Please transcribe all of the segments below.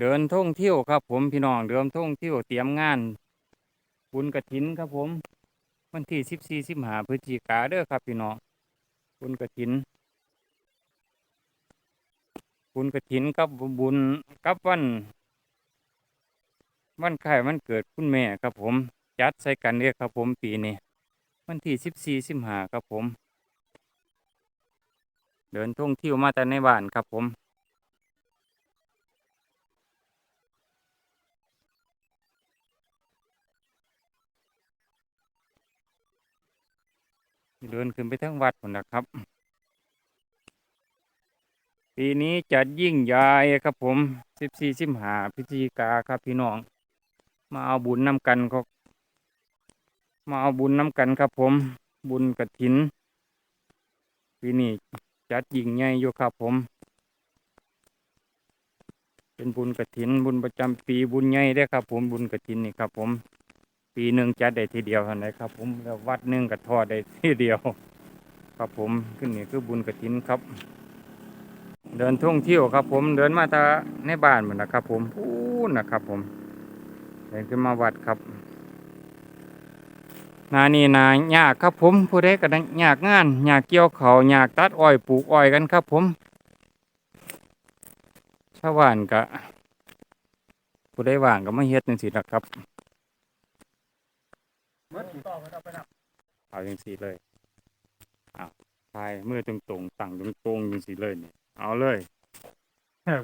เดินท่องเที่ยวครับ ผมพี่น้องเดินท่องเที่ยวเตรียมงาน บุญกระถินครับผม วันที่สิบสี่สิบห้าพฤศจิกาเด้อครับพี่น้องบุญกระถิน บุญกระถินกับบุญกับวันวันคล้ายวันเกิดคุณแม่ครับผม จัดใส่กันเรียกครับผมปีนี้วันที่สิบสี่สิบห้าครับผม เดินท่องเที่ยวมาแต่ในบ้านครับผม เดินขึ้นไปทั้งวัดหมดนะครับ ปีนี้จัดยิ่งใหญ่ครับผมสิบสี่สิบหาพฤศจิกาครับพี่น้อง มาเอาบุญน้ำกันครับมาเอาบุญน้ำกันครับผม บุญกระถิน ปีนี้จัดยิ่งใหญ่อยู่ครับผม เป็นบุญกระถิน บุญประจำปีบุญใหญ่ได้ครับผมบุญกระถินนี่ครับผม ปีหนึ่งจัดได้ทีเดียวเท่านั้นครับ ผมแล้ววัดหนึ่งก็ทอดได้ทีเดียว ครับผมขึ้นนี่คือบุญกระถินครับ เดินท่องเที่ยวครับ ผมเดินมาตาในบ้านเหมือนนะครับ ผมพูดนะครับ ผมเดินขึ้นมาวัดครับนานี่นายากครับผมผู้ใดก็ได้ยากงานยากเกี่ยวเขาวยากตัดอ้อยปลูกอ้อยกันครับ ผมชาวบ้านก็ผู้ใดว่างก็มาเฮ็ดจังซี่ล่ะครับ เอาอย่างสีเลยเอาพายมือตรงตรงๆตั้งตรงตรงๆอย่างสีเลยนี่เอาเลย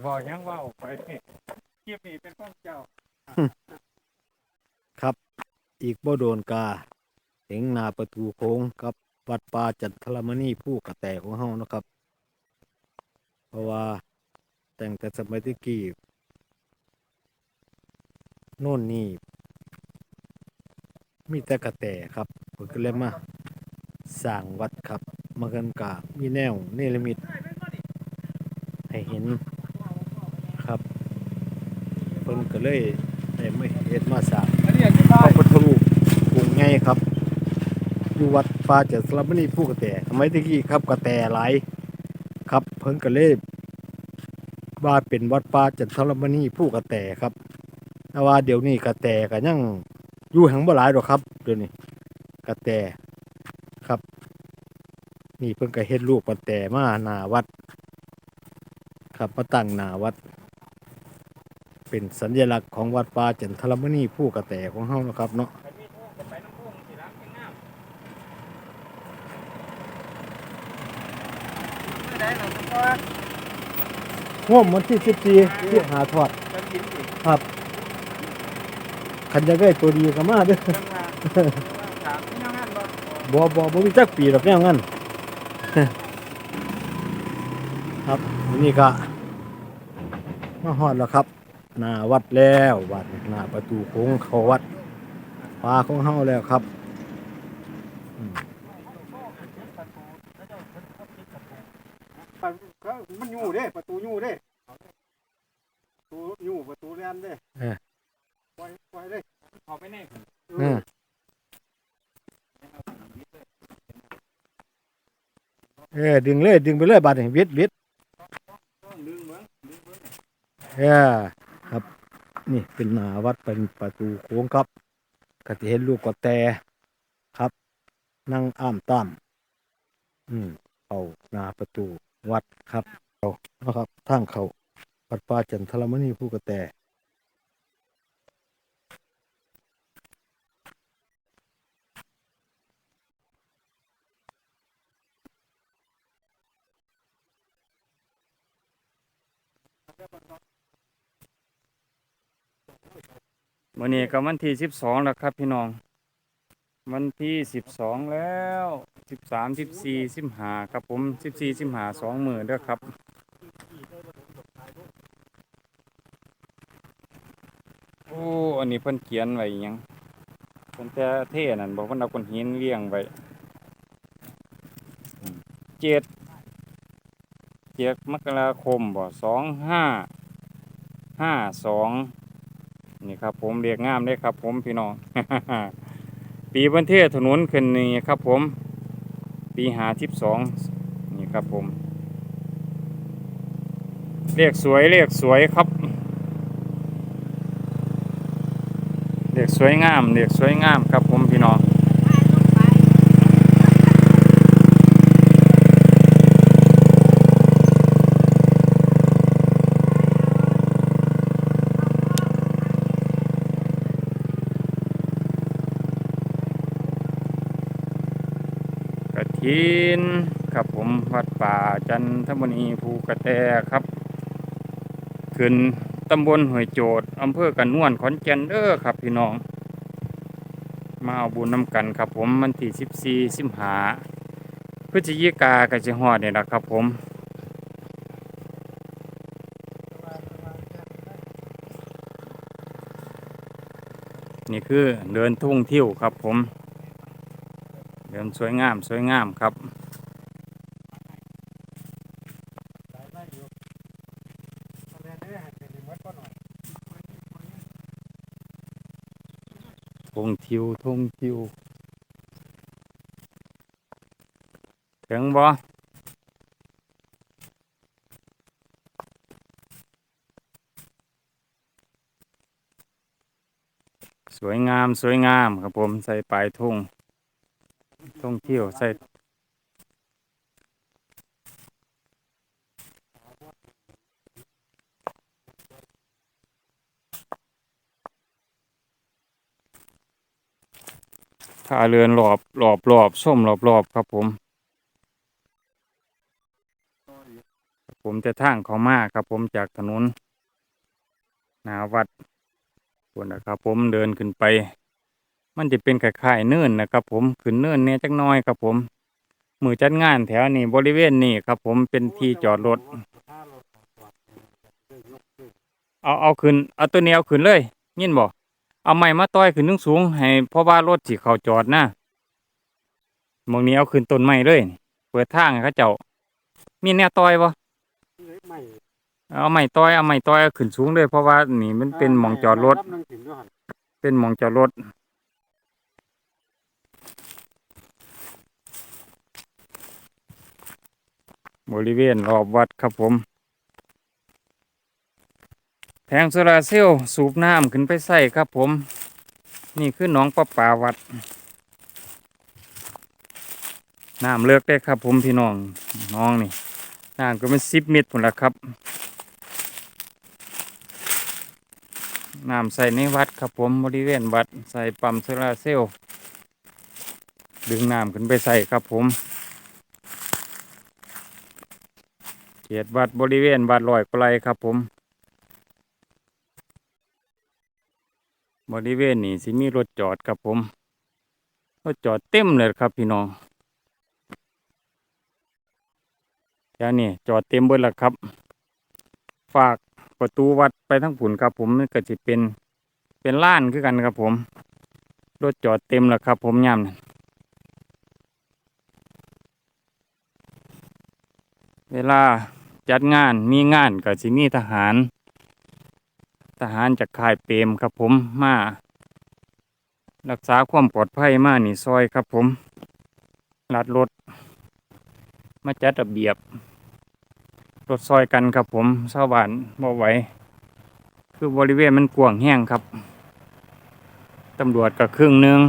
บอกยังว่าออกไปคลิปนี้เป็นของเจ้าอีกบ่โดนกาเห็งหนาประตูโค้งกับวัดป่าจันทรมณีผู้กระแตของเฮานะครับ เพราะว่าแต่งแต่สมัยตะกี้โน่นนี่ มีแต่กระแตครับเพิ่นก็เลยมาสร้างวัดครับมากันกะมีแนวเนรมิตให้เห็นครับเพิ่นก็เลยได้มาเฮ็ดมาสร้างพระพุทธรูปองค์ใหญ่ครับอยู่วัดป่าเจริญสลับมณีผู้กระแตสมัยตะกี้ครับกระแตหลายครับเพิ่นก็เลยว่าเป็นวัดป่าจันทรมณีผู้กระแตครับแต่ว่าเดี๋ยวนี้กระแตก็ยัง อยู่แห่งบ่หลายดอกครับเดี๋ยวนี้กระแตครับ นี่เพิ่นก็เฮ็ดรูปกระแตมาหนาวัด ครับมาตั้งหนาวัด เป็นสัญลักษณ์ของวัดป่าจันทรมณีผู้กระแตของเฮานะครับเนาะไปน้ำพุ่งสิรักงามไม่ได้หรอกเพราะว่าง่วมวันที่สิบสี่ที่หาทอดครับ คันจะได้ตัวดีก็มาเด้อจังหวะถามพี่น้องงานบ่บ่บ่บ่มีจักปีดอกแนวงั้นครับวันนี้ก็มาฮอดแล้วครับ หน้าวัดแล้ววัดหน้าประตูโค้งเข้าวัดปลาของเฮาแล้วครับอืมมันอยู่เด้ประตูอยู่เด้ประตูอยู่ประตูแลนเด้ เอาไปแน่อืมเออดึงเลย ดึงไปเลยบาดนี้วิดวิดเออครับ นี่เป็นหน้าวัดเป็นประตูโค้งครับก็จะเห็นลูกกระแตครับ นั่งอ้ามตามอืมเอาหน้าประตูวัดครับเอานะครับทางเขาวัดป่าจันทรมณีผู้กระแต วันนี้ก็วันที่สิบสองแล้วครับพี่น้อง วันที่สิบสองแล้วสิบสามสิบสี่สิบห้าครับผมสิบสี่สิบห้าสองหมือเด้อครับโอ้อันนี้เพิ่นเขียนไว้ยังเพิ่นแต่เท่นั่นบอกเพิ่นเอาก้อนหินเลี้ยงไว้เจ็ด จ็ดมกราคมบ่สองห้าห้าสองนี่ครับผมเรียกงามเลยครับ ผมพี่น้อง ปีบันเทศถนนขึ้นนี่ครับ ผม ปีหาทิพสองนี่ครับผมเรียกสวยเรียกสวยครับเรียกสวยงามเรียกสวยงามครับ ขินครับผมวัดป่าจันทบุรีภูกระแตครับ ขึ้นตำบลห้วยโจดอำเภอกันนวนขอนแก่นเด้อครับ พี่น้อง มาเอาบุญนำกันครับ ผมมันที่สิบสี่สิบหาพฤศจิกากจะฮอดเนี่ยนะครับ ผมนี่คือเดินทุ่งเที่ยวครับผม เดินสวยงามสวยงามครับทงทิวทงทิว ถึงบ่สวยงามสวยงามครับผมใส่ปลายทุ่ง ท่องเที่ยวใส่ท่าเรือนรอบรอบรอบส้มรอบรอบครับผมผมจะทางเขามาครับผมจากถนนนาวัดส่วนนะครับผมเดินขึ้นไป มันจะเป็นคล้ายๆเนินนะครับผมขึ้นเนินเนี่ยจักน้อยครับผมมือจัดงานแถวนี้บริเวณนี้ครับผมเป็นที่จอดรถเอาเอาขึ้นเอาตัวนี้เอาขึ้นเลยยินบอกเอาไม้มาต้อยขึ้นนึงสูงให้เพราะว่ารถสิเขาจอดนะมองนี้เอาขึ้นต้นไม้เลยเปิดทางให้เขาเจ้า มีแนวต้อยบ่ไม่เอาไม้ต้อยเอาไม้ต้อยเอาขึ้นสูงเลยเพราะว่านี่มันเป็นหมองจอดรถ เป็นหมองจอดรถ บริเวณรอบวัดครับผม แผงโซลาร์เซลล์สูบน้ำขึ้นไปใส่ครับผม นี่คือหนองประปาวัด น้ำเลิกได้ครับผมพี่น้อง น้องนี่ น้ำก็เป็นสิบเมตรผลละครับ น้ำใส่ในวัดครับผมบริเวณวัดใส่ปั๊มโซลาร์เซลล์ดึงน้ำขึ้นไปใส่ครับผม ขตวัดบริเวณวัดลอยกว่าไรครับผม บริเวณนี้สิมีรถจอดครับผม รถจอดเต็มเลยครับพี่น้องแค่นี้จอดเต็มเบิดแล้วครับ ฝากประตูวัดไปทั้งผุนครับผมมันก็จะเป็นเป็นล้านคือกันครับผม รถจอดเต็มแล้วครับผมย่ำนั่เวลา จัดงานมีงานก็สิมีทหาร ทหารจากค่ายเปรมครับผมมา รักษาความปลอดภัยมานี่ซอยครับผมลัดรถ มาจัดระเบียบรถซอยกันครับผมชาวบ้านบ่ไหวคือบริเวณมันกว้างแห้งครับตำรวจก็ครึ่งหนึ่ง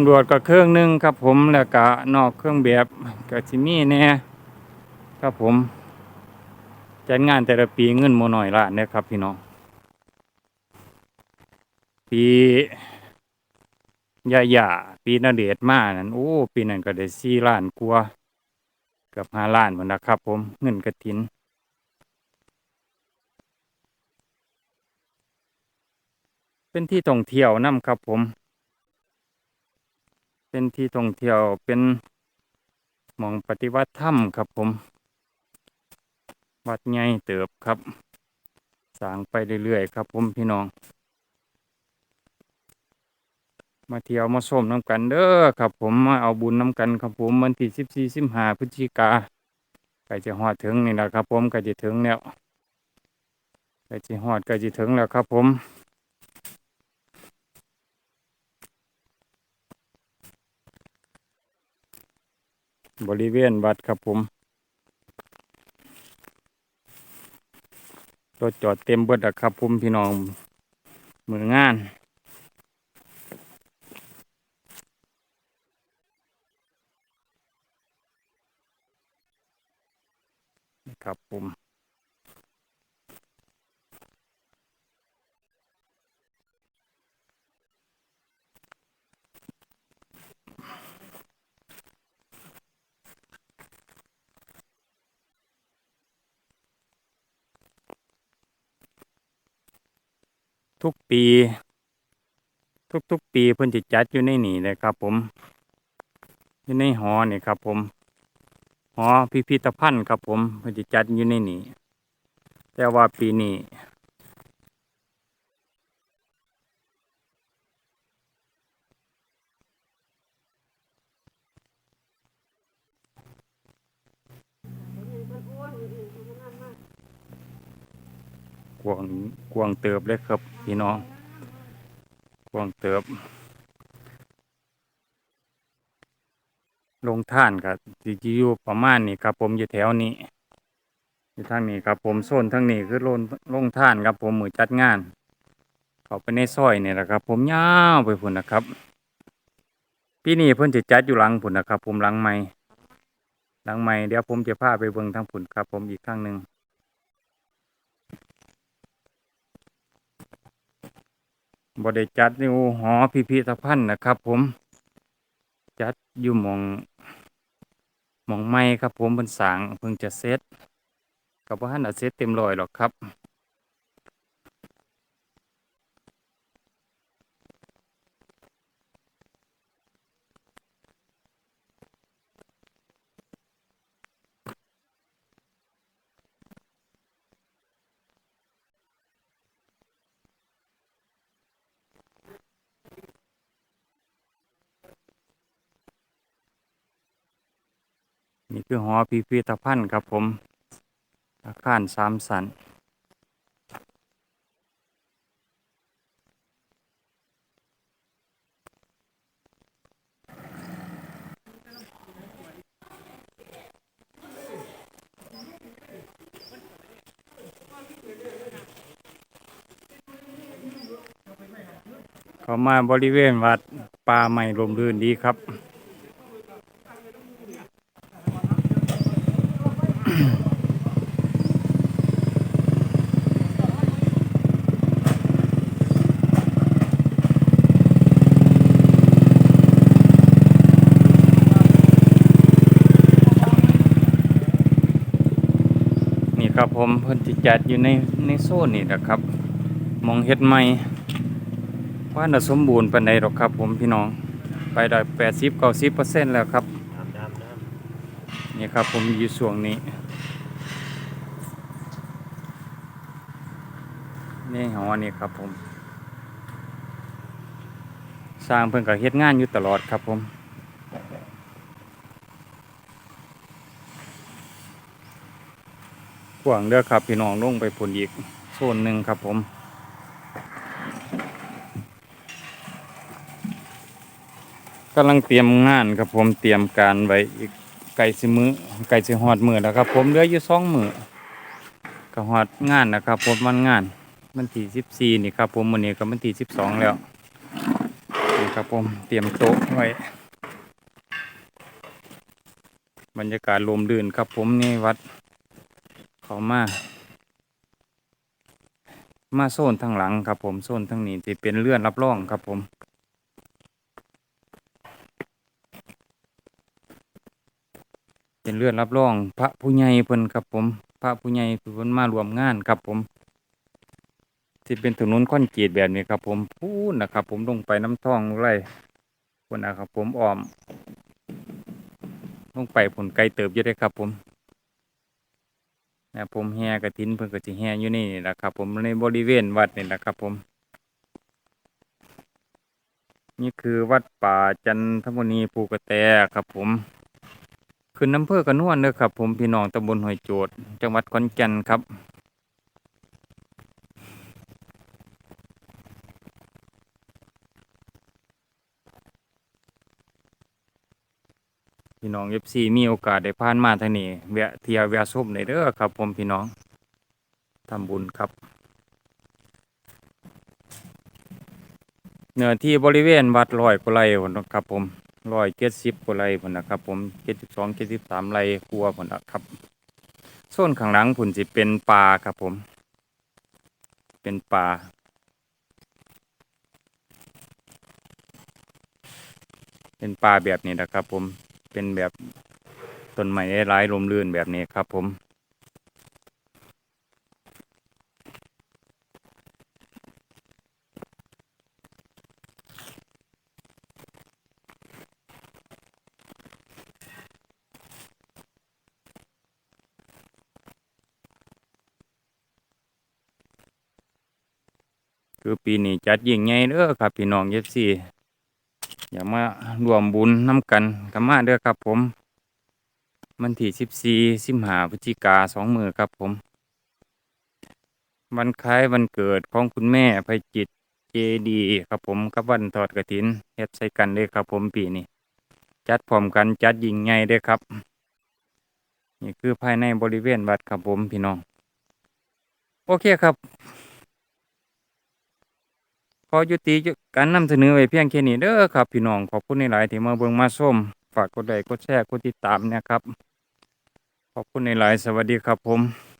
ำรวจก็เครื่องหนึ่งครับผมแล้วก็นอกเครื่องแบบก็สิมีแน่ครับผมจัดงานแต่ละปีเงินโมหน่อยละเนี่ยครับ พี่น้องปียาหย่าปีนาเดชน์มานั่นโอ้ ปีนั้นก็ได้สี่ล้านกว่าเกือบห้าล้านหมดนะครับ ผมเงินกระถินเป็นที่ท่องเที่ยวนํครับผม เป็นที่ท่องเที่ยวเป็นหมองปฏิวัติธรรมครับผม วัดใหญ่เติบครับสางไปเรื่อยๆครับผมพี่น้อง มาเที่ยวมาชมน้ำกันเด้อครับผมมาเอาบุญน้ำกันครับผมวันที่สิบสี่สิบห้าพฤศจิกาใกล้จะหอดถึงนี่แหละครับผมใกล้จะถึงแล้วใกล้จะหอดใกล้จะถึงแล้วครับผม บริเวณวัดครับผมรถจอดเต็มเบิดครับผมพี่น้องมืองานครับผม ทุกปี ทุกๆปีเพิ่นจะจัดอยู่ในนี่เลยครับ ผม อยู่ในหอนี่ครับ ผมหอพิพิธภัณฑ์ครับ ผมเพิ่นจะจัดอยู่ในนี่แต่ว่าปีนี้ กวางกวางเติบเลยครับ พี่น้องกวางเติบ ลงท่านครับสิจะอยู่ประมาณนี้ครับ ผมอยู่แถวนี้อยู่ทางนี้ครับ ผมโซนทางนี้คือลงลงท่านครับ ผมมือจัดงาน เขาไปในซอยนี่แหละครับ ผมยาวไปพุ่นนะครับปีนี้เพิ่นจะจัดอยู่หลังพุ่นนะครับ ผมหลังไม้หลังไม้เดี๋ยวผมจะพาไปเบิ่งทางพุ่นครับ ผมอีกครั้งหนึ่ง บริจัดอยู่หอพิพิธภัณฑ์นะครับ ผม จัดอยู่หมองหมองไม้ครับ ผมบนสางเพิ่งจะเซตกับว่าหันอาเซตเต็มรอยหรอกครับ นี่คือหอพิพิธภัณฑ์ครับผม อาคารสามสันเข้ามาบริเวณวัดป่าใหม่ลมรื่นดีครับ ครับผมเพิ่นสิจัดอยู่ในในโซนนี่แหละครับหมองเฮ็ดใหม่ว่าน่ะสมบูรณ์ปานใดหรอกครับ ผมพี่น้องไปได้แปดสิบเก้าสิบเปอร์เซ็นต์แล้วครับน้ำน้ำน้นี่ครับผมอยู่ช่วงนี้นี่หอนี่ครับผม สร้างเพิ่นก็เฮ็ดงานอยู่ตลอดครับผม กว้างเด้อครับ พี่น้องลงไปพุ่นอีกโซนหนึ่งครับผมกำลังเตรียมงานครับผมเตรียมการไว้อีกไก่สิมือไก่สิหอดมือแล้วครับ ผมเหลืออยู่สองมือก็หอดงานนะครับ ผมมันงานมันที่สิบสี่นี่ครับ ผมวันนี้ก็มันที่สิบสองแล้วนี่ครับผมเตรียมโต๊ะไว้บรรยากาศลมลื่นครับผมนี่วัด เขามา มาโซนทางหลังครับผมโซนทางนี้ที่เป็นเลื่อนรับรองครับผม เป็นเลื่อนรับรอง พระผู้ใหญ่เพิ่นครับผม พระผู้ใหญ่เพิ่นมารวมงานครับผมที่เป็นถนนคอนกรีตแบบนี้ครับ ผมพูดนะครับ ผมลงไปน้ำท่องไรคนนะครับ ผมอ้อมลงไปผลไกลเติบอยู่ได้อครับ ผม นะผมแห่กระถินเพิ่นก็สิแห่อยู่นี่นี่แหละครับ ผมในบริเวณวัดนี่แหละครับผม นี่คือวัดป่าจันทมุนีภูกระแตครับผมขึ้นอำเภอกระนวนเด้อครับ ผมพี่น้องตำบลห้วยโจดจังหวัดขอนแก่นครับ พี่น้องเอฟซีมีโอกาสได้ผ่านมาทางนี้แวะเที่ยวแวะชมได้เด้อครับ ผมพี่น้องทำบุญครับ เนื้อที่บริเวณวัดร้อยกว่าไร่พุ่นะครับผมร้อยเจ็ดสิบกว่าไร่พุ่นะครับ ผมเจ็ดสิบสองเจ็ดสิบสามไร่กลัวาพุ่นะครับโซนข้างหลังพุ่นสิเป็นป่าครับผม เป็นป่าเป็นป่าแบบนี้นะครับผม เป็นแบบต้นไม้หลายลมลื่นแบบนี้ครับผม คือปีนี้จัดยิ่งใหญ่เด้อครับ พี่น้องเอฟซี มารวมบุญน้ำกันกันมาเด้อครับผม วันที่สิบสี่สิบหาพฤศจิกาสองมือครับผม วันคล้ายวันเกิดของคุณแม่ไพจิตเจดีครับผมกับวันทอดกระถินเฮ็ดใส่กันเด้อครับผมปีนี้จัดพร้อมกันจัดยิงใหญ่เด้อครับ นี่คือภายในบริเวณวัดครับผมพี่น้อง โอเคครับ อยุติการนำเสนอไว้เพียงแค่นี้เด้อครับ พี่น้องขอบคุณในหลายที่มาเบิ่งมาชมฝากกดไลค์กดแชร์กดติดตามเนะครับ ขอบคุณในหลายสวัสดีครับผม